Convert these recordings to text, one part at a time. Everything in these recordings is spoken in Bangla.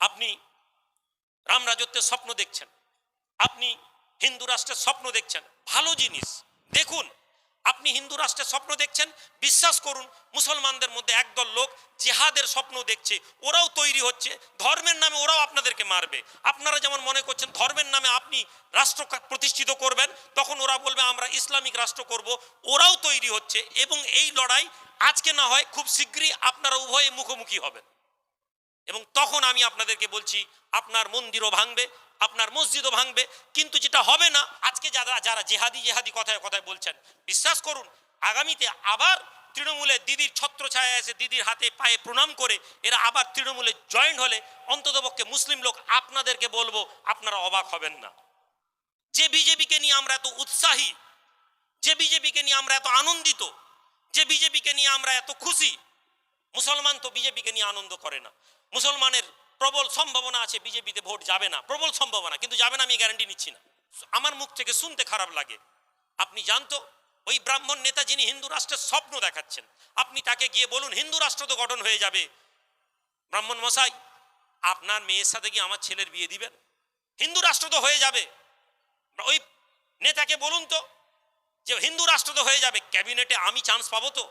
আপনি রাম রাজত্বের স্বপ্ন দেখছেন। আপনি হিন্দু রাষ্ট্রের স্বপ্ন দেখছেন। ভালো জিনিস। দেখুন, আপনি হিন্দু রাষ্ট্রের স্বপ্ন দেখছেন। বিশ্বাস করুন, মুসলমানদের মধ্যে একদল লোক জেহাদের স্বপ্ন দেখছে। ওরাও তৈরি হচ্ছে। ধর্মের নামে ওরাও আপনাদেরকে মারবে। আপনারা যেমন মনে করছেন, ধর্মের নামে আপনি রাষ্ট্র প্রতিষ্ঠিত করবেন, তখন ওরা বলবে, আমরা ইসলামিক রাষ্ট্র করব। ওরাও তৈরি হচ্ছে এবং এই লড়াই আজকে না হয় খুব শীঘ্রই আপনারা উভয়ে মুখোমুখি হবেন। এবং তখন আমি আপনাদেরকে বলছি, আপনার মন্দিরও ভাঙবে, আপনার মসজিদও ভাঙবে, কিন্তু যেটা হবে না, আজকে যারা যারা জেহাদি জেহাদি কথায় কথায় বলছেন, বিশ্বাস করুন, আগামীতে আবার তৃণমূলের দিদির ছত্রছায়া এসে দিদির হাতে পায়ে প্রণাম করে, এরা আবার তৃণমূলে জয়েন্ট হলে অন্ততপক্ষে মুসলিম লোক আপনাদেরকে বলব, আপনারা অবাক হবেন না। যে বিজেপিকে নিয়ে আমরা এত উৎসাহী, যে বিজেপিকে নিয়ে আমরা এত আনন্দিত, যে বিজেপিকে নিয়ে আমরা এত খুশি, মুসলমান তো বিজেপিকে নিয়ে আনন্দ করে না। মুসলমানের প্রবল সম্ভাবনা আছে, বিজেপিতে ভোট যাবে না। প্রবল সম্ভাবনা, কিন্তু যাবে না আমি গ্যারান্টি নিচ্ছি না। আমার মুখ থেকে শুনতে খারাপ লাগে। আপনি জানতো, ওই ব্রাহ্মণ নেতা যিনি হিন্দু রাষ্ট্রের স্বপ্ন দেখাচ্ছেন, আপনি তাকে গিয়ে বলুন, হিন্দু রাষ্ট্র তো গঠন হয়ে যাবে। ব্রাহ্মণ মশাই, আপনার মেয়ের সাথে গিয়ে আমার ছেলের বিয়ে দিবেন? হিন্দু রাষ্ট্র তো হয়ে যাবে। ওই নেতাকে বলুন তো, যে হিন্দু রাষ্ট্র তো হয়ে যাবে। ক্যাবিনেটে আমি চান্স পাবো তো?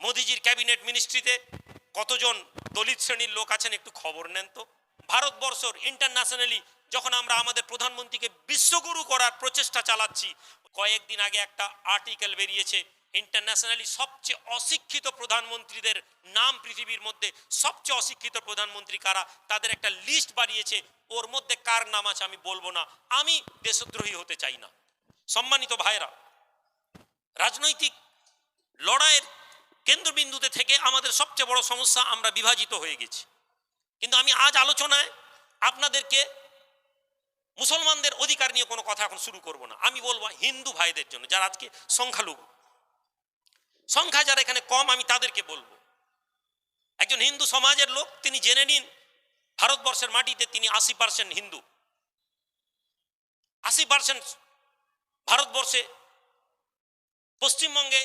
মোদিজির ক্যাবিনেট মিনিস্ট্রিতে কতজন দলিত শ্রেণির লোক আছেন একটু খবর নেন তো। ভারতবর্ষর ইন্টারন্যাশনালি যখন আমরা আমাদের প্রধানমন্ত্রীকে বিশ্বগুরু করার প্রচেষ্টা চালাচ্ছি, কয়েকদিন আগে একটা আর্টিকেল বেরিয়েছে ইন্টারন্যাশনালি সবচেয়ে অশিক্ষিত প্রধানমন্ত্রীদের নাম পৃথিবীর মধ্যে সবচেয়ে অশিক্ষিত প্রধানমন্ত্রী কারা, তাদের একটা লিস্ট বানিয়েছে, ওর মধ্যে কার নাম আছে আমি বলব না। আমি দেশদ্রোহী হতে চাই না। সম্মানিত ভাইরা, রাজনৈতিক লড়াইয়ের কেন্দ্রবিন্দুতে থেকে আমাদের সবচেয়ে বড় সমস্যা আমরা বিভাজিত হয়ে গেছি। কিন্তু আমি আজ আলোচনায় আপনাদেরকে মুসলমানদের অধিকার নিয়ে কোনো কথা এখন শুরু করব না। আমি বলব হিন্দু ভাইদের জন্য, যারা আজকে সংখ্যালঘু। সংখ্যা যারা এখানে কম, আমি তাদেরকে বলব। একজন হিন্দু সমাজের লোক, তিনি জেনে নিন, ভারতবর্ষের মাটিতে তিনি আশি পার্সেন্ট হিন্দু। আশি পার্সেন্ট ভারতবর্ষে পশ্চিমবঙ্গে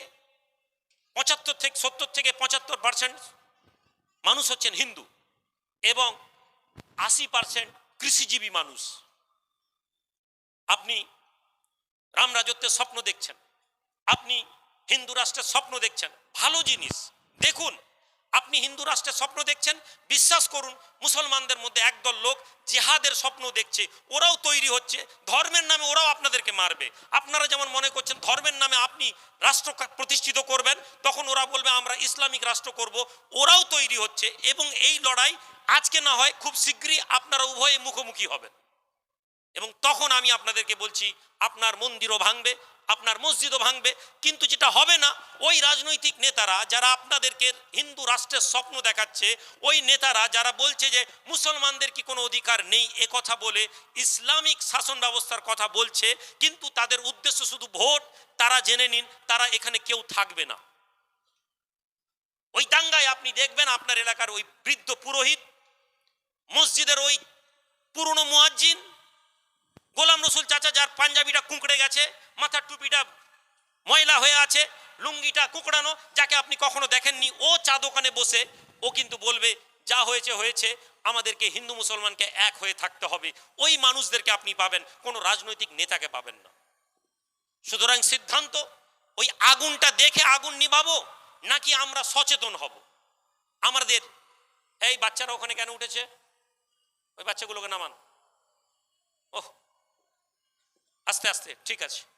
পঁচাত্তর থেকে সত্তর থেকে পঁচাত্তর পার্সেন্ট মানুষ হচ্ছেন হিন্দু এবং আশি পার্সেন্ট কৃষিজীবী মানুষ। আপনি রামরাজত্বের স্বপ্ন দেখছেন, আপনি হিন্দু রাষ্ট্রের স্বপ্ন দেখছেন, ভালো জিনিস। দেখুন আপনি হিন্দু রাষ্ট্রের স্বপ্ন দেখছেন, বিশ্বাস করুন, মুসলমানদের মধ্যে একদল লোক জেহাদের স্বপ্ন দেখছে, ওরাও তৈরি হচ্ছে, ধর্মের নামে ওরাও আপনাদেরকে মারবে। আপনারা যেমন মনে করছেন, ধর্মের নামে আপনি রাষ্ট্র প্রতিষ্ঠিত করবেন, তখন ওরা বলবে, আমরা ইসলামিক রাষ্ট্র করব। ওরাও তৈরি হচ্ছে এবং এই লড়াই আজকে না হয় খুব শীঘ্রই আপনারা উভয়ে মুখোমুখি হবেন। এবং তখন আমি আপনাদেরকে বলছি, আপনার মন্দিরও ভাঙবে আপনার মসজিদও ভাঙবে। কিন্তু যেটা হবে না, ওই রাজনৈতিক নেতারা যারা আপনাদেরকে হিন্দু রাষ্ট্রের স্বপ্ন দেখাচ্ছে, ওই নেতারা যারা বলছে যে মুসলমানদের কি কোনো অধিকার নেই, এ কথা বলে ইসলামিক শাসন ব্যবস্থার কথা বলছে, কিন্তু তাদের উদ্দেশ্য শুধু ভোট, তারা জেনে নিন, তারা এখানে কেউ থাকবে না। ওই দাঙ্গায় আপনি দেখবেন আপনার এলাকার ওই বৃদ্ধ পুরোহিত, মসজিদের ওই পুরনো মুয়াজ্জিন, গোলাম রসুল চাচা যার পাঞ্জাবিটা কুঁকড়ে গেছে মাথার টুপিটা ময়লা হয়ে আছে, লুঙ্গিটা, কুকড়ানো, যাকে আপনি কখনো দেখেননি, ও চা দোকানে বসে, ও কিন্তু বলবে, যা হয়েছে হয়েছে, আমাদেরকে হিন্দু মুসলমানকে এক হয়ে থাকতে হবে। ওই মানুষদেরকে আপনি পাবেন, কোনো রাজনৈতিক নেতাকে পাবেন না। সুতরাং সিদ্ধান্ত, ওই আগুনটা দেখে আগুন নিভাবো, নাকি আমরা সচেতন হব? আমাদের, এই বাচ্চারা ওখানে কেন উঠেছে? ওই বাচ্চাগুলোকে নামান। ওহ, আস্তে আস্তে, ঠিক আছে।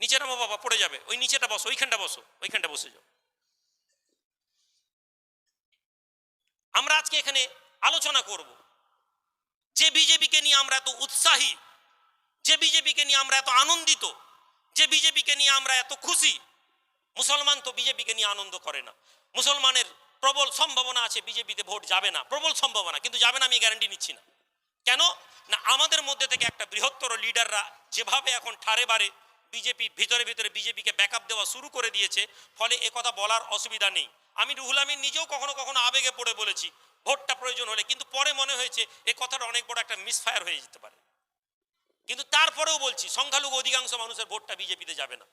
নিচে নামো বাবা, পড়ে যাবে। ওই নিচেটা বসো, ওইখানটা বসো, ওইখানটা বসে যাও। আমরা আজকে এখানে আলোচনা করব, যে বিজেপিকে নিয়ে আমরা এত উৎসাহী, যে বিজেপিকে নিয়ে আমরা এত আনন্দিত, যে বিজেপিকে নিয়ে আমরা এত খুশি, মুসলমান তো বিজেপিকে নিয়ে আনন্দ করে না। মুসলমানের প্রবল সম্ভাবনা আছে, বিজেপিতে ভোট যাবে না, প্রবল সম্ভাবনা, কিন্তু যাবে না আমি গ্যারান্টি নিচ্ছি না। কেন? না, আমাদের মধ্যে থেকে একটা বৃহত্তর লিডাররা যেভাবে এখন ঠারে বারে বিজেপি ভিতরে ভিতরে বিজেপিকে ব্যাকআপ দেওয়া শুরু করে দিয়েছে, ফলে কথা বলার অসুবিধা নেই। আমি রুহুল আমিন নিজেও কখনো কখনো আবেগে পড়ে বলেছি, ভোটটা প্রয়োজন হলে, কিন্তু পরে মনে হয়েছে এ কথাটা অনেক বড় একটা মিসফায়ার হয়ে যেতে পারে। কিন্তু তারপরেও বলছি, সংখ্যালঘু অধিকাংশ মানুষের ভোটটা বিজেপিতে যাবে না।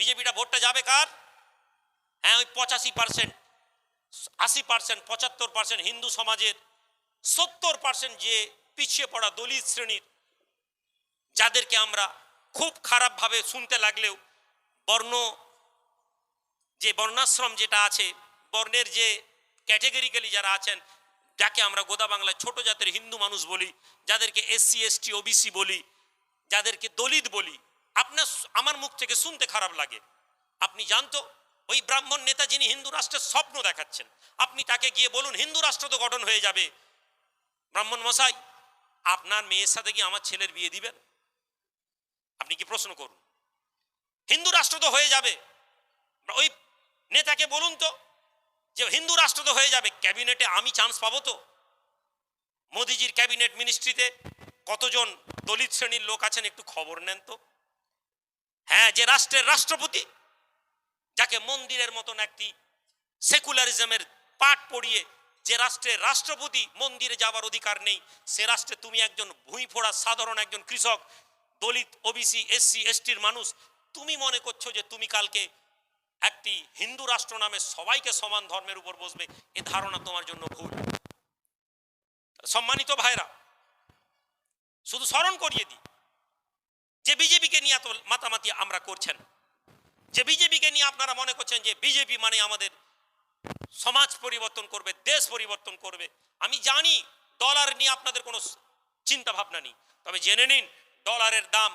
বিজেপিটা ভোটটা যাবে কার? হ্যাঁ ওই পঁচাশি পার্সেন্ট আশি পার্সেন্ট পঁচাত্তর পার্সেন্ট হিন্দু সমাজের, সত্তর পার্সেন্ট যে পিছিয়ে পড়া দলিত শ্রেণির, যাদেরকে আমরা খুব খারাপভাবে শুনতে লাগলেও বর্ণ, যে বর্ণাশ্রম যেটা আছে, বর্ণের যে ক্যাটেগরিক্যালি যারা আছেন, যাকে আমরা গোদা বাংলায় ছোট জাতের হিন্দু মানুষ বলি, যাদেরকে এসসি, এসটি, ওবিসি বলি, যাদেরকে দলিত বলি, আপনার আমার মুখ থেকে শুনতে খারাপ লাগে। আপনি জানতো, ওই ব্রাহ্মণ নেতা যিনি হিন্দু রাষ্ট্রের স্বপ্ন দেখাচ্ছেন, আপনি তাকে গিয়ে বলুন, হিন্দু রাষ্ট্র তো গঠন হয়ে যাবে। ব্রাহ্মণ মশাই, আপনার মেয়ের সাথে কি আমার ছেলের বিয়ে দিবেন? আপনি কি প্রশ্ন করুন? হিন্দু রাষ্ট্র তো হয়ে যাবে। ওই নেতাকে বলুন তো, যে হিন্দু রাষ্ট্র তো হয়ে যাবে। ক্যাবিনেটে আমি চান্স পাবো তো? মোদিজির ক্যাবিনেট মিনিস্ট্রিতে কতজন দলিত শ্রেণির লোক আছেন একটু খবর নেন তো? হ্যাঁ যে রাষ্ট্রের রাষ্ট্রপতি, যাকে মন্দিরের মতন একটি সেকুলারিজমের পাঠ পড়িয়ে যে রাষ্ট্রের রাষ্ট্রপতি মন্দিরে যাবার অধিকার নেই, সে রাষ্ট্রে তুমি একজন ভুঁইফোড়া সাধারণ একজন কৃষক দলিত ওবিসি এসসি এসটির মানুষ, তুমি মনে করছ যে তুমি কালকে একটি হিন্দু রাষ্ট্র নামে সবাইকে সমান ধর্মের উপর বসবে, এ ধারণা তোমার জন্য ভুল। সম্মানিত ভাইরা, শুধু স্মরণ করিয়ে দিই, যে বিজেপিকে নিয়ে এত মাতামাতি আমরা করছেন, যে বিজেপিকে নিয়ে আপনারা মনে করছেন যে বিজেপি মানে আমাদের সমাজ পরিবর্তন করবে, দেশ পরিবর্তন করবে, আমি জানি ডলার নিয়ে আপনাদের কোনো চিন্তা ভাবনা নেই, তবে জেনে নিন ডলারের দাম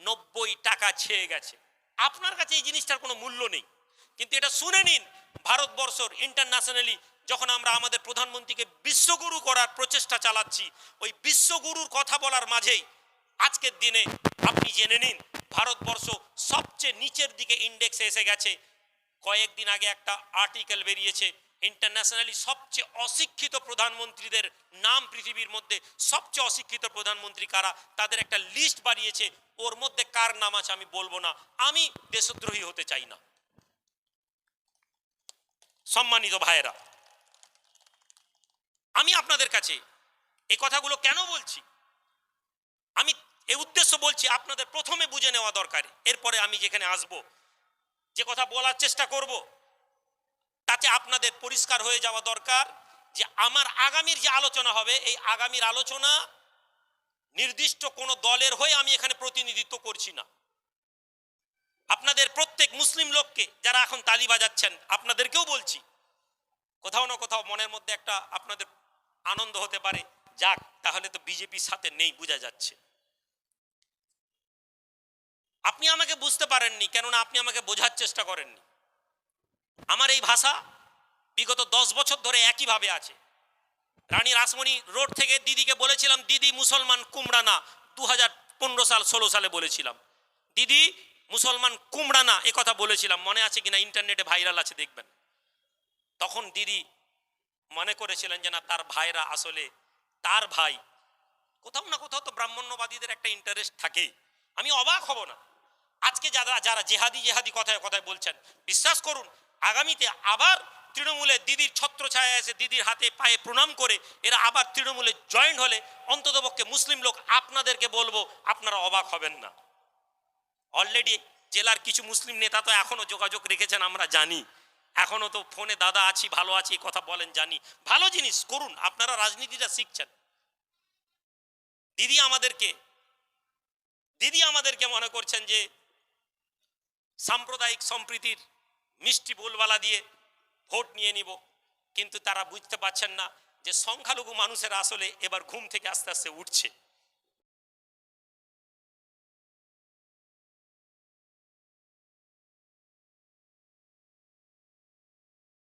নব্বই টাকা ছেয়ে গেছে। আপনার কাছে এই জিনিসটার কোনো মূল্য নেই। কিন্তু এটা শুনে নিন, ভারতবর্ষর ইন্টারন্যাশনালি যখন আমরা আমাদের প্রধানমন্ত্রীকে বিশ্বগুরু করার প্রচেষ্টা চালাচ্ছি, ওই বিশ্বগুরুর কথা বলার মাঝেই আজকের দিনে আপনি জেনে নিন, ভারতবর্ষ সবচেয়ে নিচের দিকে ইন্ডেক্সে এসে গেছে। কয়েকদিন আগে একটা আর্টিকেল বেরিয়েছে ইন্টারন্যাশনালি সবচেয়ে অশিক্ষিত প্রধানমন্ত্রীদের নাম পৃথিবীর মধ্যে সবচেয়ে অশিক্ষিত প্রধানমন্ত্রী কারা? তাদের একটা লিস্ট বানিয়েছে। ওর মধ্যে কার নাম আছে আমি বলব না। আমি দেশদ্রোহী হতে চাই না। সম্মানিত ভাইয়েরা, আমি আপনাদের কাছে এই কথাগুলো কেন বলছি? আমি এ উদ্দেশ্য বলছি, আপনাদের প্রথমে বুঝে নেওয়া দরকার। এরপরে আমি যেখানে আসব, যে কথা বলার চেষ্টা করব তাতে আপনাদের পরিষ্কার হয়ে যাওয়া দরকার যে আমার আগামীর যে আলোচনা হবে, এই আগামীর আলোচনা নির্দিষ্ট কোনো দলের হয়ে আমি এখানে প্রতিনিধিত্ব করছি না। আপনাদের প্রত্যেক মুসলিম লোককে যারা এখন তালি বাজাচ্ছেন, আপনাদেরকেও বলছি, কোথাও না কোথাও মনের মধ্যে একটা আপনাদের আনন্দ হতে পারে, যাক, তাহলে তো বিজেপির সাথে নেই বোঝা যাচ্ছে। আপনি আমাকে বুঝতে পারেননি, কেননা আপনি আমাকে বোঝার চেষ্টা করেননি। আমার এই ভাষা বিগত দশ বছর ধরে একইভাবে আছে। রানী রাসমণি রোড থেকে দিদিকে বলেছিলাম, দিদি মুসলমান কুমড়া না। দু হাজার সাল, ষোলো সালে বলেছিলাম। দিদি মুসলমান কুমড়া না? এ কথা বলেছিলাম। মনে আছে কিনা? ইন্টারনেটে ভাইরাল আছে, দেখবেন। তখন দিদি মনে করেছিলেন যে, না, তার ভাইরা আসলে তার ভাই। কোথাও না কোথাও তো ব্রাহ্মণ্যবাদীদের একটা ইন্টারেস্ট থাকে আমি অবাক হব না। আজকে যারা যারা জেহাদি জেহাদি কথায় কথায় বলছেন, বিশ্বাস করুন আগামীতে আবার তৃণমূলের দিদির ছত্রছায়া এসে দিদির হাতে পায়ে প্রণাম করে এরা আবার তৃণমূলে জয়েন্ট হলে অন্ততপক্ষে মুসলিম লোক আপনাদেরকে বলব, আপনারা অবাক হবেন না। অলরেডি জেলার কিছু মুসলিম নেতা তো এখনও যোগাযোগ রেখেছেন, আমরা জানি। এখনও তো ফোনে দাদা আছি, ভালো আছি কথা বলেন, জানি। ভালো জিনিস, করুন, আপনারা রাজনীতিটা শিখছেন। দিদি আমাদেরকে দিদি আমাদেরকে মনে করছেন যে সাম্প্রদায়িক সম্প্রীতির মিষ্টি বোলবালা দিয়ে ভোট নিয়ে নিব। কিন্তু তারা বুঝতে পারছেন না যে সংখ্যালঘু মানুষের আসলে এবার ঘুম থেকে আস্তে আস্তে উঠছে।